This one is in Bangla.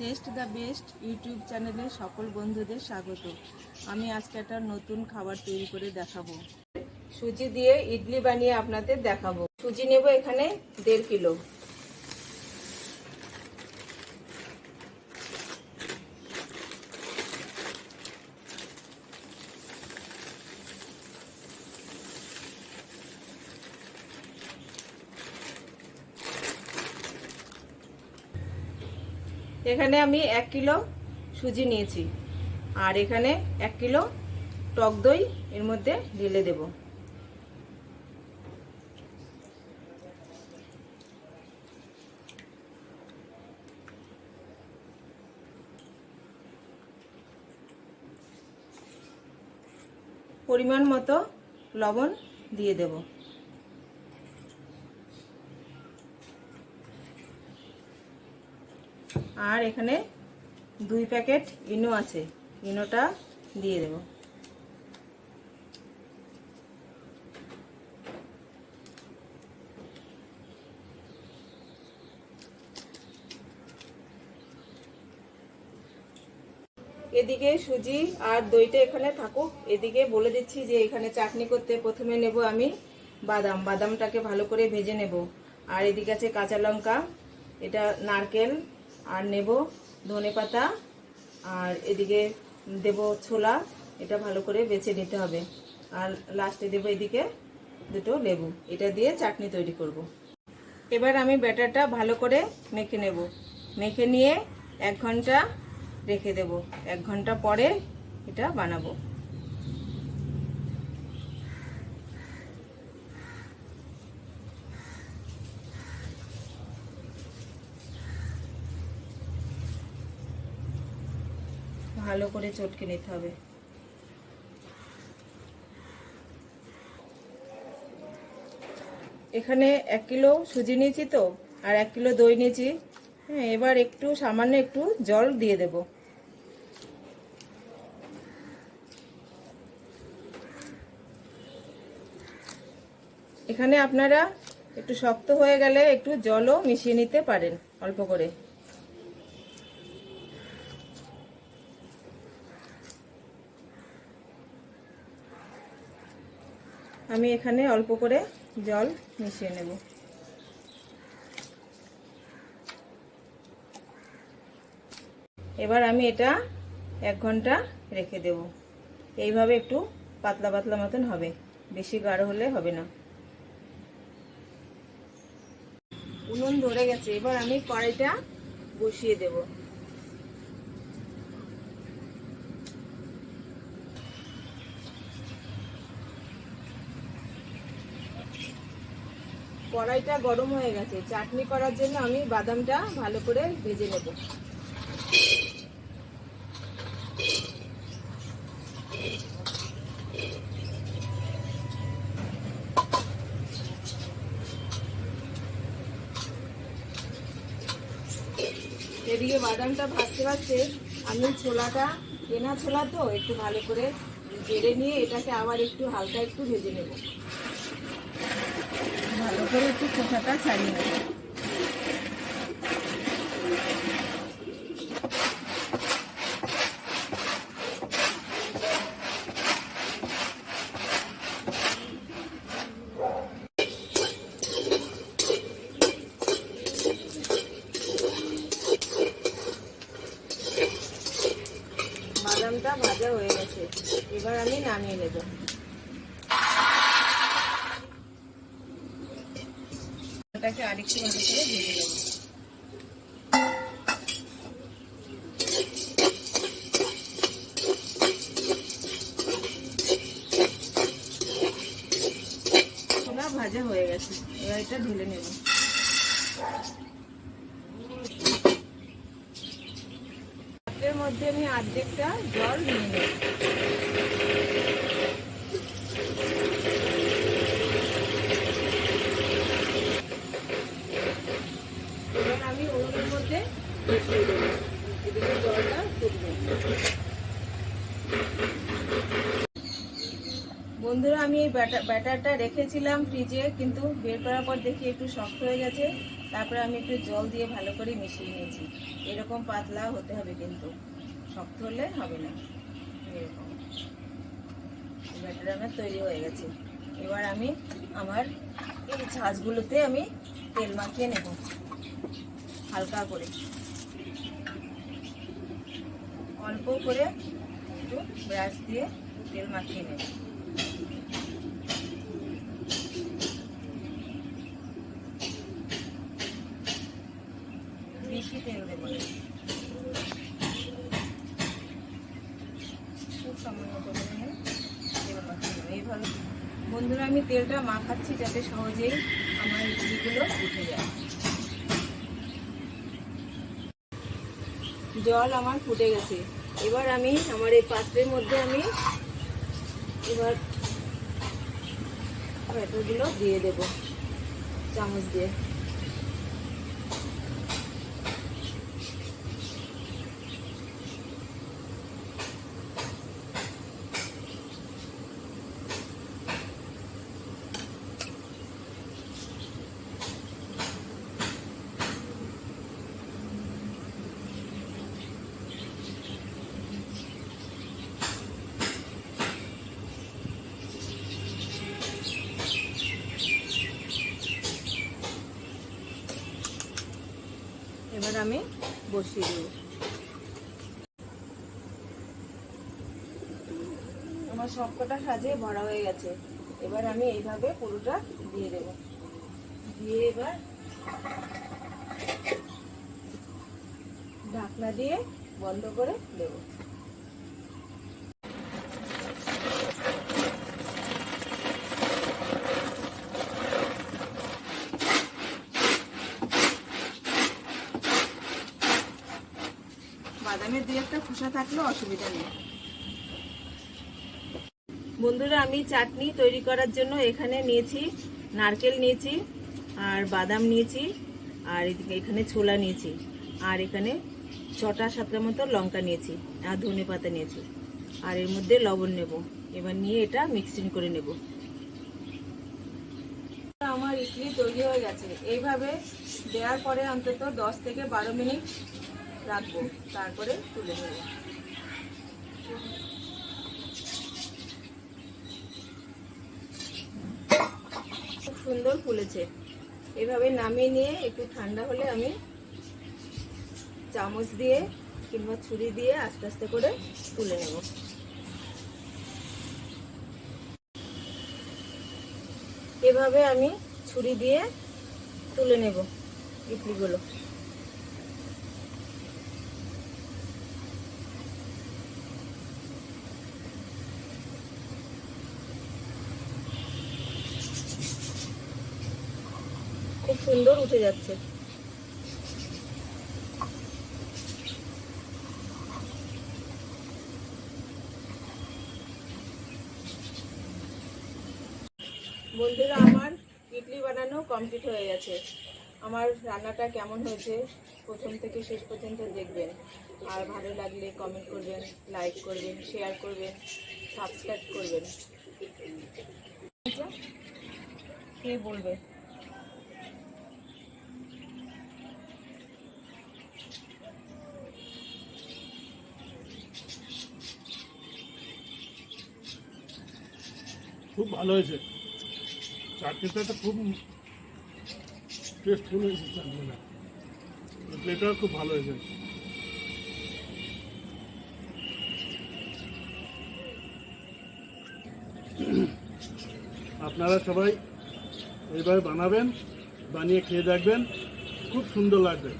টেস্ট দ্য বেস্ট ইউটিউব চ্যানেলে সকল বন্ধুদের স্বাগত। আমি আজকে একটা নতুন খাবার তৈরি করে দেখাবো। সুজি দিয়ে ইডলি বানিয়ে আপনাদের দেখাবো। সুজি নেব এখানে দেড় কিলো। এখানে আমি এক কিলো সুজি নিয়েছি। আর এখানে এক কিলো টক দই এর মধ্যে ঢেলে দেব। পরিমাণ মতো লবণ দিয়ে দেব। আর এখানে দুই প্যাকেট ইনো আছে। ইনোটা দিয়ে দেব। এদিকে সুজি আর দইটা এখানে থাকুক। এদিকে বলে দিচ্ছি যে এখানে চাটনি করতে প্রথমে নেব আমি বাদাম। বাদামটাকে ভালো করে ভেজে নেব। আর এদিকে আছে কাঁচা লঙ্কা। এটা নারকেল। আর নেব ধনে পাতা, আর এদিকে দেব ছোলা, এটা ভালো করে বেছে নিতে হবে। আর লাস্টে দেব এদিকে দুটো লেবু, এটা দিয়ে চাটনি তৈরি করব। এবার আমি ব্যাটারটা ভালো করে মেখে নেব। মেখে নিয়ে এক ঘণ্টা রেখে দেব। এক ঘণ্টা পরে এটা বানাবো। ভালো করে চটকে নিতে হবে। এখানে এক কিলো সুজি নিয়েছি তো, আর এক কিলো দই নিয়েছি। হ্যাঁ এবার একটু সামান্য একটু জল দিয়ে দেব। এখানে আপনারা একটু শক্ত হয়ে গেলে একটু জলও মিশিয়ে নিতে পারেন অল্প করে। আমি এখানে অল্প করে জল মিশিয়ে নেব। এবার আমি এটা এক ঘণ্টা রেখে দেব। এইভাবে একটু পাতলা পাতলা মতন হবে। বেশি গাঢ় হলে হবে না। উনুন ধরে গেছে। এবার আমি কড়াইটা বসিয়ে দেব। কড়াইটা গরম হয়ে গেছে। চাটনি করার জন্য আমি বাদামটা ভালো করে ভেজে নেব। এদিকে বাদামটা ভাজতে ভাজতে আমি ছোলাটা, কেনা ছোলা তো, একটু ভালো করে বেড়ে নিয়ে এটাকে আবার একটু হালকা একটু ভেজে নেব। ভালো করে একটু খোসাটা ছাড়িয়ে বাদামটা ভাজা হয়ে গেছে। এবার আমি নামিয়ে নেব। এটাকে আরেকটু ভালো করে ভেজে নেব। ভাজা হয়ে গেছে। এবার এটা ঢেলে নেব। মধ্যে আমি অর্ধেকটা জল নিয়ে নেব এবার আমি ওভেনের মধ্যে বসিয়ে দেবো এদিকে জলটা ফুটবে বন্ধুরা আমি এই ব্যাটারটা রেখেছিলাম ফ্রিজে কিন্তু বের করার পর দেখি একটু শক্ত হয়ে গেছে। তারপরে আমি একটু জল দিয়ে ভালো করে মিশিয়ে নিয়েছি। এরকম পাতলা হতে হবে কিন্তু। শক্ত হলে হবে না। এরকম। ব্যাটার আমার তৈরি হয়ে গেছে। এবার আমি আমার এই ছাঁচগুলোতে আমি তেল মাখিয়ে নেব। হালকা করে। অল্প করে একটু ব্রাশ দিয়ে তেল মাখিয়ে নেব বেশি তেল দেবো না। খুব বন্ধুরা, আমি তেলটা মাখাচ্ছি যাতে সহজেই আমার ইডলিগুলো উঠে যায়। জল আমার ফুটে গেছে। এবার আমি আমার এই পাত্রের মধ্যে আমি এবার ব্যাটারগুলো দিয়ে দেব। চামচ দিয়ে এবার আমি বসিয়ে দেব। আমার সবকটা সাজে ভরা হয়ে গেছে। এবার আমি এইভাবে পুরোটা দিয়ে দেব। দিয়ে এবার ঢাকনা দিয়ে বন্ধ করে দেব। বাদামের দু একটা খোসা থাকলেও অসুবিধা নেই। বন্ধুরা, আমি চাটনি তৈরি করার জন্য এখানে নিয়েছি, নারকেল নিয়েছি, আর বাদাম নিয়েছি, আর এখানে ছোলা নিয়েছি, আর এখানে ছটা সাতটা মতো লঙ্কা নিয়েছি, আর ধনে পাতা নিয়েছি, আর এর মধ্যে লবণ নেব। এবার নিয়ে এটা মিক্সিং করে নেব। আমার ইডলি তৈরি হয়ে গেছে। এইভাবে দেওয়ার পরে অন্তত দশ থেকে বারো মিনিট রাখব, তারপরে তুলে নেব। খুব সুন্দর ফুলেছে। এভাবে নামিয়ে নিয়ে একটু ঠান্ডা হলে আমি চামচ দিয়ে কিংবা ছুরি দিয়ে আস্তে আস্তে করে তুলে নেব। এভাবে আমি ছুরি দিয়ে তুলে নেব ইডলিগুলো। খুব সুন্দর উঠে যাচ্ছে। বন্ধুরা, আমার ইডলি বানানো কমপ্লিট হয়ে গেছে। আমার রান্নাটা কেমন হয়েছে, প্রথম থেকে শেষ পর্যন্ত দেখবেন। আর ভালো লাগলে কমেন্ট করবেন লাইক করবেন শেয়ার করবেন সাবস্ক্রাইব করবেন। কে বলবে? খুব ভালো হয়েছে। চাটনিটা তো খুব টেস্টফুল হয়েছে চাটনিটা। খুব ভালো হয়েছে। আপনারা সবাই এইভাবে বানাবেন, বানিয়ে খেয়ে দেখবেন, খুব সুন্দর লাগবে।